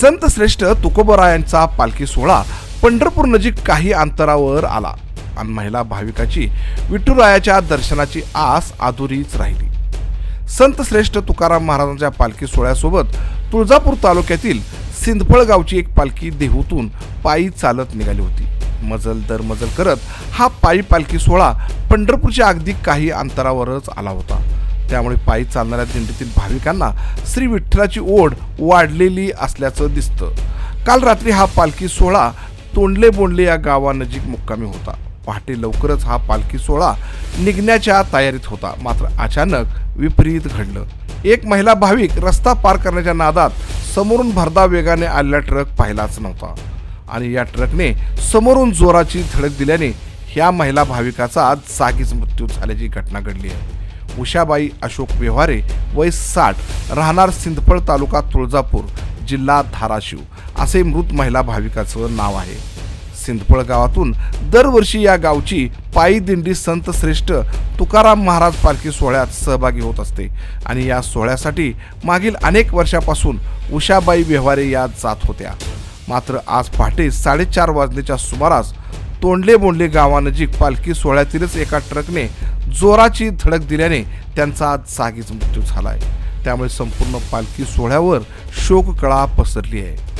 संत श्रेष्ठ तुकोबरायांचा पालखी सोहळा पंढरपूर नजीक काही अंतरावर आला. आणि महिला भाविकाची विठुरायाच्या दर्शनाची आस अधुरीच राहिली. संत श्रेष्ठ तुकाराम महाराजांच्या पालखी सोहळ्यासोबत तुळजापूर तालुक्यातील सिंदफळ गावची एक पालखी देहूतून पायी चालत निघाली होती. मजल दर मजल करत हा पायी पालखी सोहळा पंढरपूरच्या अगदी काही अंतरावरच आला होता. त्यामुळे पायी चालणाऱ्या दिंडीतील भाविकांना श्री विठ्ठलाची ओढ वाढलेली असल्याचं दिसतं. काल रात्री हा पालखी सोहळा तोंडले बोंडले या गावानजीक मुक्कामी होता. पहाटे लवकरच हा पालखी सोहळा निघण्याच्या तयारीत होता. मात्र अचानक विपरीत घडलं. एक महिला भाविक रस्ता पार करण्याच्या नादात समोरून भरदा वेगाने आलेला ट्रक पाहिलाच नव्हता. आणि या ट्रकने समोरून जोराची धडक दिल्याने ह्या महिला भाविकाचा आज जागीच मृत्यू झाल्याची घटना घडली आहे. उषाबाई अशोक व्यवहारे वय साठ राहणार सिंदफळ तालुका तुळजापूर जिल्हा धाराशिव. असे मृत महिला भाविकाचं नाव आहे. सिंदफळ गावातून दरवर्षी या गावची पायी दिंडी संत श्रेष्ठ तुकाराम महाराज पालखी सोहळ्यात सहभागी होत असते आणि या सोहळ्यासाठी मागील अनेक वर्षापासून उषाबाई व्यवहारे या जात होत्या. मात्र आज पहाटे साडेचार वाजण्याच्या सुमारास तोंडले बोंडले गावानजीक पालखी सोहळ्यातीलच एका ट्रकने जोराची धडक दिल्याने त्यांचा आज जागीच मृत्यू झालाय. त्यामुळे संपूर्ण पालखी सोहळ्यावर शोककळा पसरली आहे.